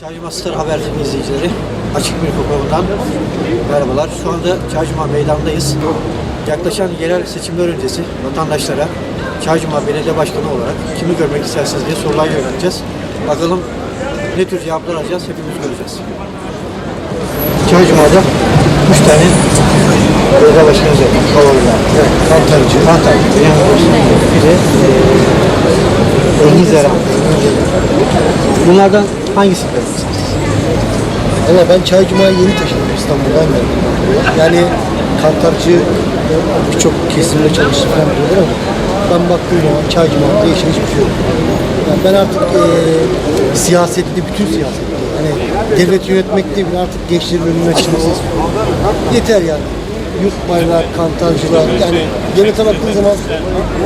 Çaycı Master Haber izleyicileri, Açık bir programından merhabalar. Şu anda Çaycıma Meydan'dayız. Yaklaşan yerel seçimler öncesi vatandaşlara Çaycıma Belediye Başkanı olarak kimi görmek istersiniz diye sorular yönelteceğiz. Bakalım ne tür cevaplar alacağız hepimiz göreceğiz. Çaycıma'da üç tane belediye başkanı zaten favoriler. Evet, Kantarcı, Kantarcı, bir de e. Bunlardan hangisini görmek istersiniz? Valla ben Çaycuma'ya yeni taşındım İstanbul'dan geldim. Yani kantarcı birçok kesimde çalıştı falan diyorlar ama ben baktığım zaman Çaycuma'da değişen hiçbir şey yok. Yani ben artık eee siyasetli, bütün siyasetli, hani devlet yönetmek değil artık gençlerin önüne çıkması istiyorum. Yeter yani. Yurt bayrağı, kantarcılar, yani devlete baktığın zaman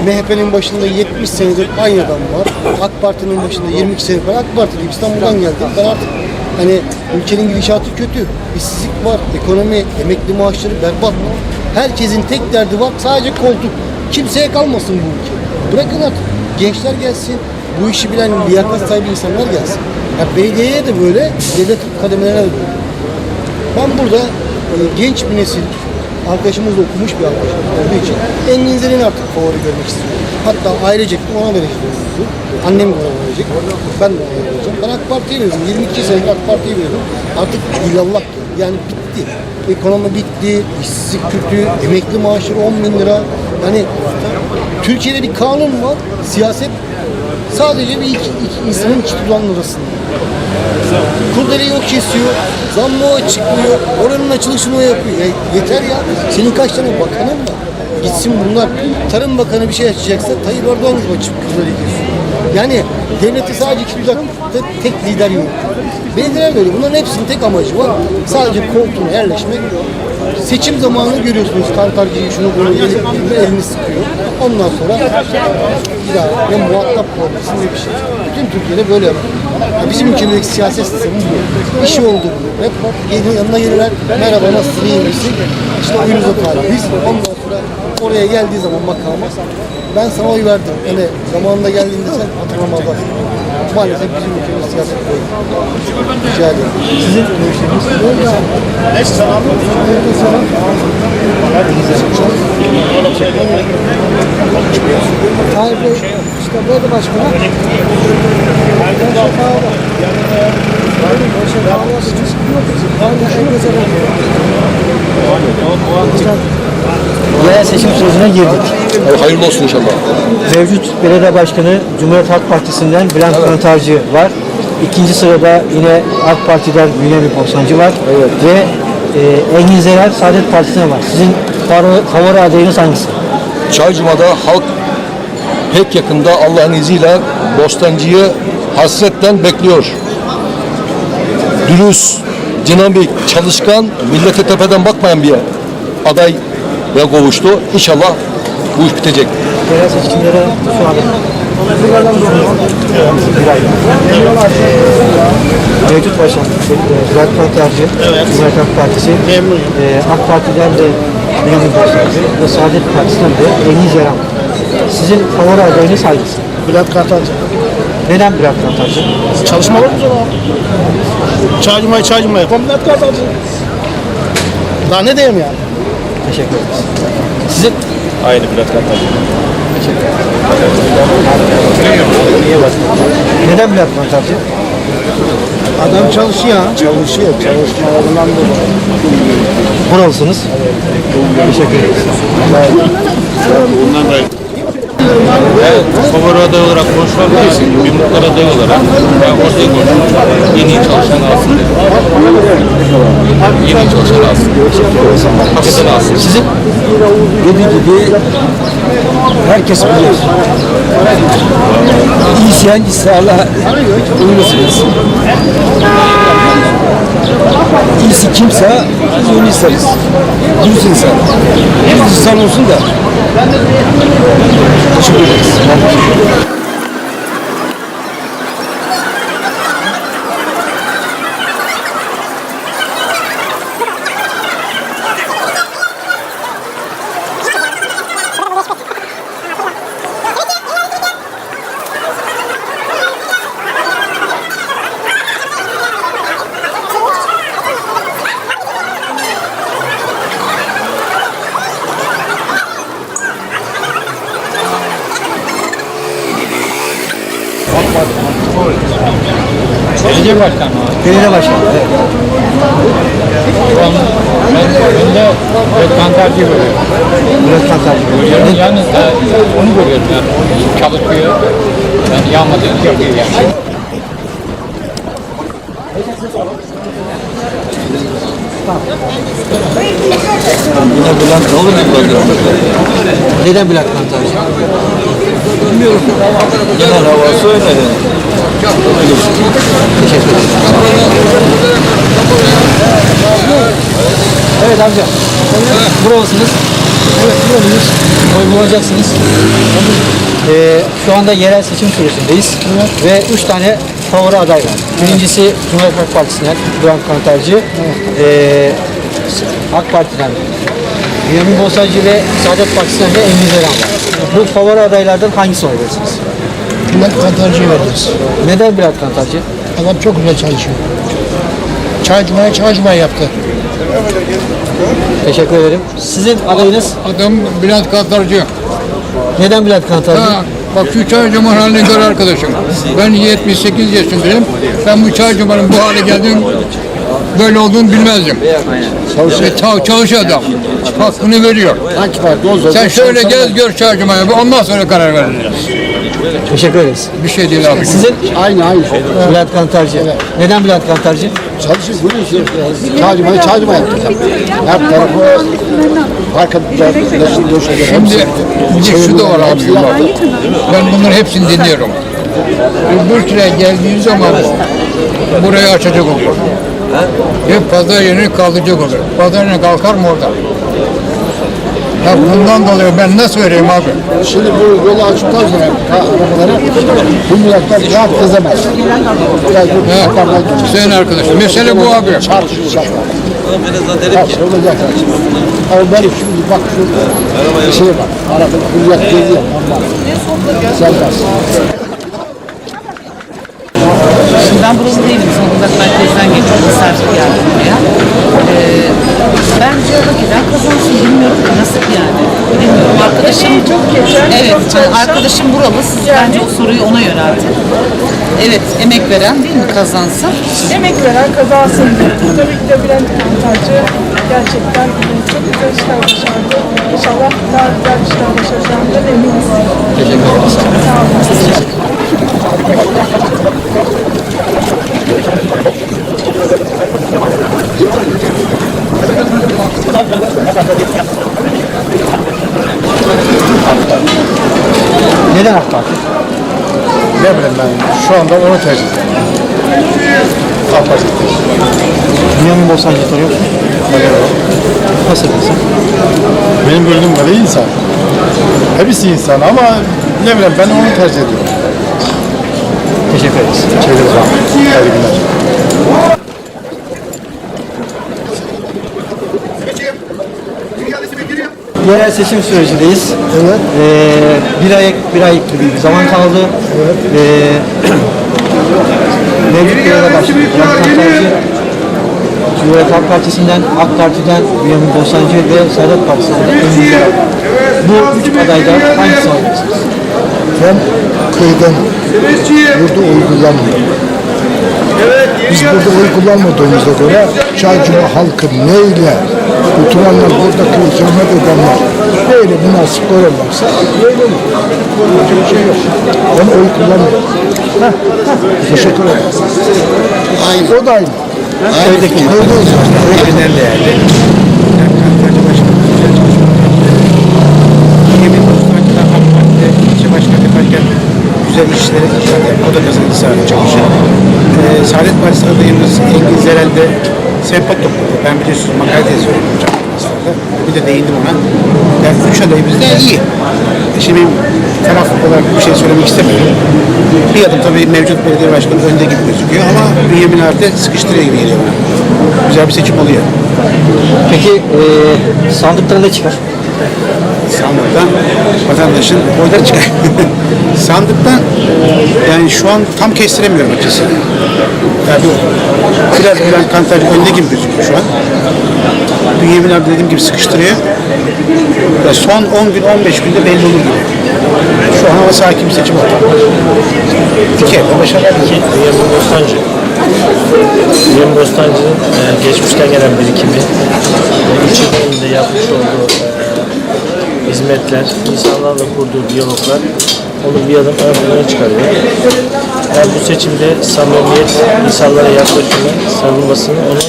MHP'nin başında 70 senedir aynı adam var. AK Parti'nin başında 22 senedir var. AK Parti'liyim, İstanbul'dan geldim. Ben artık Hani ülkenin gidişatı kötü. İşsizlik var, ekonomi, emekli maaşları berbat. Herkesin tek derdi var sadece koltuk. Kimseye kalmasın bu ülke. Bırakın artık gençler gelsin. Bu işi bilen liyakat sahibi insanlar gelsin. Ya belediyeye de böyle, devlet kademelerine de böyle. Ben burada e, genç bir nesil, arkadaşımız da okumuş bir arkadaşımız olduğu için Zeren'i artık favori görmek istiyorum. Hatta ailecek ona vereceğim. Annem de ona verecek. Ben de ona vereceğim. Ben AK Parti'ye veriyorum. 22 senedir AK Parti'ye veriyorum. Artık geldi. Yani bitti. Ekonomi bitti, işsizlik kötü, emekli maaşları 10 bin lira. Yani Türkiye'de bir kanun var. Siyaset sadece bir iki, iki insanın iki dudağının arasında. Kurdeleyi o kesiyor, zammı o açıklıyor, oranın açılışını o yapıyor. Ya yeter ya, senin kaç tane bakanın var? Gitsin bunlar, Tarım Bakanı bir şey açacaksa Tayyip Erdoğan açıp kurdeleyi kesiyor. Yani devleti sadece iki dudakta tek lider yok. Belediyeler de öyle. Bunların hepsinin tek amacı var. Sadece koltuğuna yerleşmek. Seçim zamanını görüyorsunuz. Kantarcıyı şunu bunu elini, sıkıyor. Ondan sonra bir daha ne muhatap olmasın ne bir şey. Bütün Türkiye'de böyle yapıyor. Ya Bizim ülkemizdeki siyaset sistemi bu. İşi oldu bu. Hep yeni yanına gelirler. Merhaba nasılsın iyi misin? İşte oyunuzu atarlar. Biz ondan sonra oraya geldiği zaman makama ben sana oy verdim. Yani zamanında geldiğinde sen hatırlamazlar. Maalesef bizim ülkemiz siyaset böyle. Rica ederim. Sizin görüşleriniz? Tayyip Bey işte böyle başkanı. Şey pahalı. Şey pahalı. Aynen en güzel. Yerel seçim sürecine girdik. Hayırlı olsun inşallah. Mevcut belediye başkanı Cumhuriyet Halk Partisi'nden Bülent Kantarcı var. İkinci sırada yine AK Parti'den Bünyamin Bostancı var. Ve e, Engin Zerer Saadet Partisi'ne var. Sizin favori, favori adayınız hangisi? Çaycuma'da halk pek yakında Allah'ın izniyle Bostancı'yı hasretten bekliyor. Dürüst, dinamik, çalışkan, millete tepeden bakmayan bir aday ve kovuştu. İnşallah bu iş bitecek. Yerel seçimlere şu an ay. Mevcut başkan e, Bülent Kantarcı, Cumhuriyet Halk Partisi, e, AK Parti'den de Bünyamin Bostancı ve Saadet Partisi'nden de Engin Zerer. Sizin favori adayınız hangisi? Bülent Kartalcı. Neden Bülent Kantarcı? Çalışmalar güzel abi. Çağcımayı çağcıma yapan Bülent Kartalcı. Daha ne diyeyim yani? Teşekkür ederiz. Sizin Aynı Bülent Kartal. neden Bülent Kantarcı? Adam çalışıyor. Çalışıyor. Çalışmalarından dolayı. Buralısınız. Teşekkür ederiz. Evet, favori aday olarak konuşulan değilsin. Bir muhtar aday olarak ben ortaya konuşuyorum. En iyi çalışan alsın dedim. En iyi çalışan alsın. Hak eden alsın. Sizin dediği gibi herkes bilir. İyiseyen ise Allah etsin. İyisi kimse biz onu isteriz. Dürüst insan. Dürüst insan olsun da. Teşekkür başkanı var. Belediye başkanı. Evet. Şu an ben önünde kantarcı görüyorum. Murat Kantarcı. Görüyorum yalnız da onu görüyorum yani. Çalışıyor. Yani yağmadığını yapıyor yani. Yine Bülent ne olur Neden Bülent Kantarcı? Genel havası öyle. Teşekkür ederim. Evet amca. Buralısınız. Evet buralıyız. Oy bulacaksınız. Ee, şu anda yerel seçim sürecindeyiz. Ve üç tane favori aday var. Birincisi Cumhuriyet Halk Partisi'nden Duran Kantarcı. Ee, AK Parti'den Bünyamin Bostancı ve Saadet Partisi'nden de Emin Zeren var. Bu favori adaylardan hangisine oy verirsiniz? Bülent Kantarcı'ya veririz. Neden Bülent Kantarcı? Adam çok güzel çalışıyor. Çaycuma'ya çaycuma yaptı. Teşekkür ederim. Sizin adayınız Adım Bülent Kantarcı. neden Bülent Kantarcı? Ha, bak şu çay cumanın halini gör arkadaşım. Ben 78 yaşındayım. Ben bu çay bu hale geldiğim böyle olduğunu bilmezdim. Çalışıyor. Ta, çalışıyor adam. Hakkını veriyor. Sen şöyle gez gör çay cumayı. Ondan sonra karar veririz. Teşekkür ederiz. Bir şey değil abi. Sizin Aynı aynı. Bülent Kantarcı. Neden Bülent Kantarcı? Çalışıyor. Bu işi çaycuma'ya çaycuma yaptı. Her tarafı arkadaşın döşede. Şimdi bir de şu da var abi. Ben bunların hepsini dinliyorum. Öbür süre geldiği zaman burayı açacak oluyor. Ve pazar yerini kaldıracak oluyor. Pazar yerini kalkar mı orada? Ya bundan dolayı ben nasıl vereyim abi? Şimdi bu yolu açtıktan sonra arabalara bu milletler rahat gezemez. Biraz bu. Hüseyin arkadaşım. Mesele bu abi. Çarpışacaklar. Her şey olacak. Ama benim şimdi bak şu bir şey var. Arada millet geziyor. Serbest. Ben buralı değilim. Zonguldak merkezden geçiyorum. Hisar geldim buraya. Ee, bence eden kazansın. Bilmiyorum ki nasıl yani. Bilmiyorum. Arkadaşım çok geçer. Evet. hani arkadaşım buralı. Siz bence o soruyu ona yöneltin. Evet. Emek veren değil mi kazansın? emek veren kazansın. Tabii ki de Bülent Kantarcı gerçekten çok güzel işler başardı. İnşallah daha güzel işler başaracağından eminiz. Teşekkür ederiz. Sağ olun. Neden AK Parti? Ne bileyim ben şu anda onu tercih ediyorum. AK Parti tercih Bünyamin Bostancı tanıyor musun? Nasıl bir insan? Benim gördüğüm kadar insan. Hepsi insan ama ne bileyim ben onu tercih ediyorum. Ederiz. Teşekkür ederim. Hayırlı günler. Yerel seçim sürecindeyiz. Evet. Ee, bir ay bir ay gibi bir zaman kaldı. Evet. Ee, mevcut Bülent Kantarcı, Cumhuriyet Halk Partisi'nden, AK Parti'den Bünyamin Bostancı ve Saadet Partisi'nden de Emin Zeren. Bu üç adaydan hangisi alacaksınız? Ben köyden burada oy kullanmıyorum. Biz burada oy kullanmadığımıza göre Çaycuma halkı neyle oturanlar buradaki hizmet edenler böyle münasip görürlerse böyle olur. Başka bir şey yok. Ben oy kullanmıyorum. Teşekkür ederim. Aynı. O da aynı. Köydeki. Köydeyiz. Köyden değerli. Kantarcı Başkanı güzel çalışıyor. Yemin Bostancı'da AK Parti'de ilçe başkanı yaparken güzel işleri zaten o da kazandı sahada çalışıyor. Ee, Saadet Partisi adayımız Engin Zerel de sempat topladı. Ben biliyorsunuz makale hocam. Aslında. Bir de değindim ona. Yani üç adayımız da iyi. Şimdi benim taraf olarak bir şey söylemek istemiyorum. Bir adım tabii mevcut belediye başkanı önde gibi gözüküyor ama Bünyamin de sıkıştırıyor gibi geliyor. Güzel bir seçim oluyor. Peki ee, sandıkta ne çıkar? Sandıktan vatandaşın oyları çıkar. sandıktan yani şu an tam kestiremiyorum açıkçası. Yani biraz Bülent Kantarcı önde gibi gözüküyor şu an. Bünyamin abi dediğim gibi sıkıştırıyor. Ya son 10 gün 15 günde belli olur gibi. Şu an hava sakin bir seçim oldu. İki elde başarılı. Bünyamin Bostancı. Yeni Bostancı'nın e, geçmişten gelen birikimi, 3 yıl önünde yapmış olduğu e, hizmetler, insanlarla kurduğu diyaloglar onu bir adım ön plana çıkarıyor. Ben bu seçimde samimiyet, insanlara yaklaşımı, savunmasını onu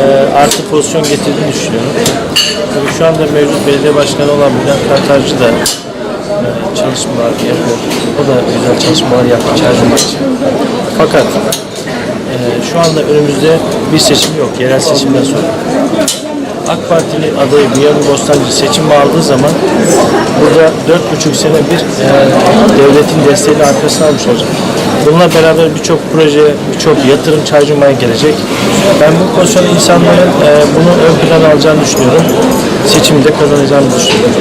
e, artı pozisyon getirdiğini düşünüyorum. Tabii şu anda mevcut belediye başkanı olan Bülent Kartarcı da e, çalışmalar yapıyor. O da güzel çalışmalar yaptı Çaycuma için. Fakat e, şu anda önümüzde bir seçim yok, yerel seçimden sonra. AK Partili adayı Biyanı Bostancı seçim aldığı zaman burada dört buçuk sene bir e, devletin desteğini arkasına almış olacak. Bununla beraber birçok proje, birçok yatırım Çaycuma'ya gelecek. Ben bu pozisyonu insanların e, bunu ön plana alacağını düşünüyorum. Seçimi de kazanacağını düşünüyorum.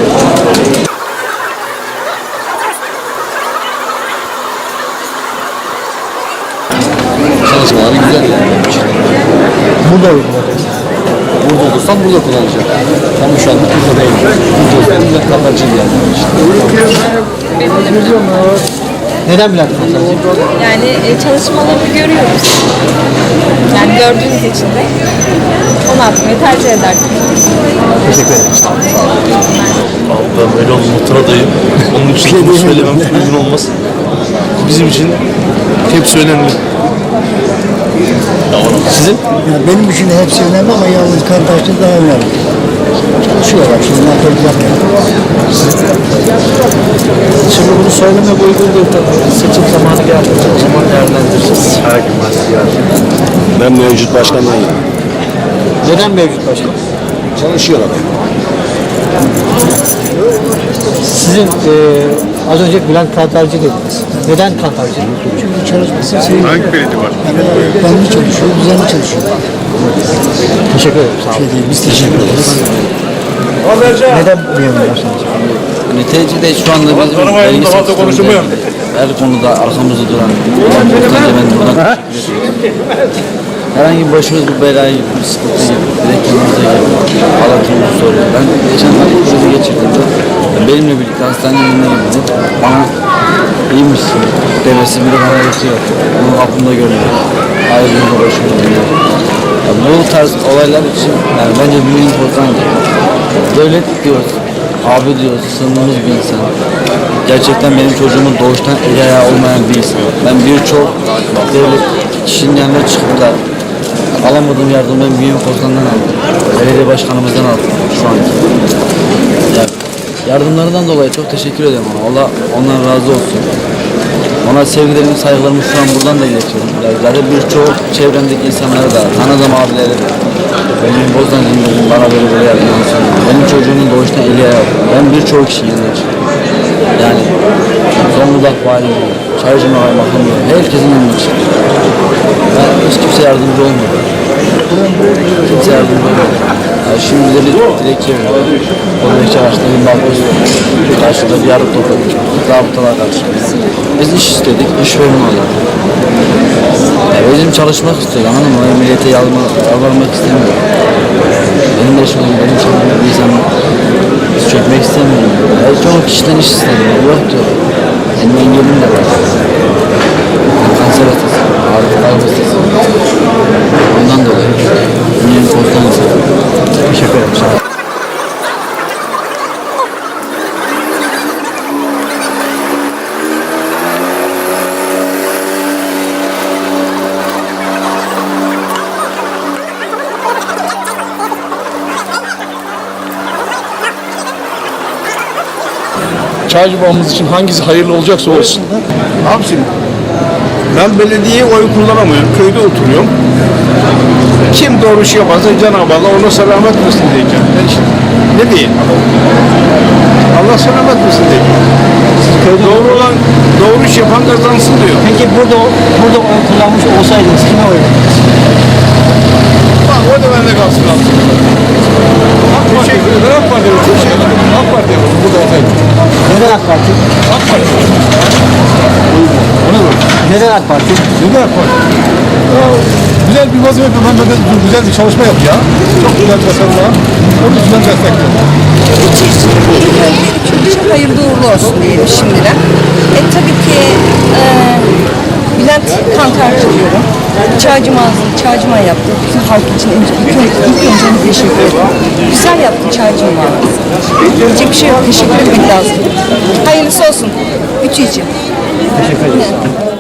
Çalışmaları güzel yani. Burada uygulayacağız. Burada olursam burada kullanacağım. Ama şu anda burada değilim. Burada olsaydım ben kapatıcıyım yani. Neden Bülent Kantarcı? Yani e, çalışmalarını görüyoruz. Yani gördüğünüz için de onu atmayı tercih ederdim. Ben böyle muhtar adayım. Onun için bunu söylemem uygun olmaz. Bizim için hepsi önemli. Sizin? Yani benim için de hepsi önemli ama yalnız Kantarcı daha önemli. Çalışıyorlar şimdi nankörlük yapmıyor. Şimdi bunu söylemek uygun değil tabii. Seçim zamanı geldi. O zaman değerlendireceğiz. Ben mevcut başkanlayım. Neden mevcut başkan? Çalışıyor adam. Sizin e, az önce Bülent Kantarcı dediniz. Neden Kantarcı? Çünkü çalışması seviyor. Hangi belediye var? Yani benli çalışıyor, düzenli çalışıyor. Teşekkür ederim. Sağ olun. Şey değil, biz teşekkür ederiz. Neden memnun başkanım? Neticede şu anda bizim vergi sektöründe her konuda arkamızda duran ben. Herhangi bir başımız bir belayı, bir sıkıntı direkt geliyor. Soruyor. Ben geçen hafta krizi geçirdiğimde benimle birlikte hastaneye gidip bana iyi misin? Devesi biri bana yetiyor. Bunu aklımda görüyor. Ayrılığında başımda dönüyor. Ya bu tarz olaylar için yani bence büyük important. Devlet diyoruz, abi diyoruz, sınırımız bir insan. Gerçekten benim çocuğumun doğuştan eli ayağı olmayan bir insan. Ben birçok devlet kişinin yanına çıkıp da alamadığım yardımı ben büyük postandan aldım. Belediye başkanımızdan aldım şu anki. Ya, yardımlarından dolayı çok teşekkür ederim ona. Allah ondan razı olsun. Ona sevgilerimi, saygılarımı şu an buradan da iletiyorum. Yani zaten birçok çevremdeki insanlara da, tanıdığım abilere de. Benim Bozancı'nın bana böyle böyle yardımcı. Benim çocuğumun doğuştan eli ayağı. yok. Ben birçok kişinin yanına. Yani Zonguldak valimi, Çaycıma makamı, herkesin yanına çıktım. Ben hiç kimse yardımcı olmadı. Kimse yardımcı olmadı. Yani şimdi de bir dilekçe veriyor. O dilekçe karşısında bir balkon Karşıda bir yarık topladık. Zabıtalar karşımda. Biz iş istedik, iş vermiyorlar. Yani bizim çalışmak istiyoruz anladın mı? Öyle millete yalvarmak istemiyorum. Benim şimdi benim çalışmak bir insan biz çökmek istemiyorum. Yani çoğu kişiden iş istedim. Yok diyor. Benim engelim de var. Kanser hastası, Çaycıbağımız için hangisi hayırlı olacaksa olsun. Abicim ben belediyeye oy kullanamıyorum. Köyde oturuyorum. Kim doğru şey yaparsa Cenab-ı Allah ona selamet versin diyeceğim. Ben işte ne diyeyim? Allah selamet versin diyeceğim. Doğru olan, doğru iş yapan kazansın diyor. Peki burada burada oy kullanmış olsaydınız kime oy verdiniz? Bak o da bende kalsın abi. Teşekkür ederim. AK Parti'ye teşekkür ederim. AK Parti'ye burada olsaydı. Neden AK Parti? AK Parti. Neden AK Parti? Neden AK Parti? Ya, Güzel bir vazife yapıyor. Ben de güzel bir çalışma yap ya. Çok güzel tasarımlar. Onu güzel destekliyorum. Hayırlı uğurlu olsun diyelim şimdiden. E tabii ki e, Bülent Kantarcı diyorum. Çaycı mağazını çaycıma yaptı. Bütün halk için önce, ilk, önce, ilk önce ona teşekkür ederim. Güzel yaptı çaycı mağazası. Diyecek bir şey yok. Teşekkür etmek lazım. Hayırlısı olsun. Ütü için. Teşekkür ederiz.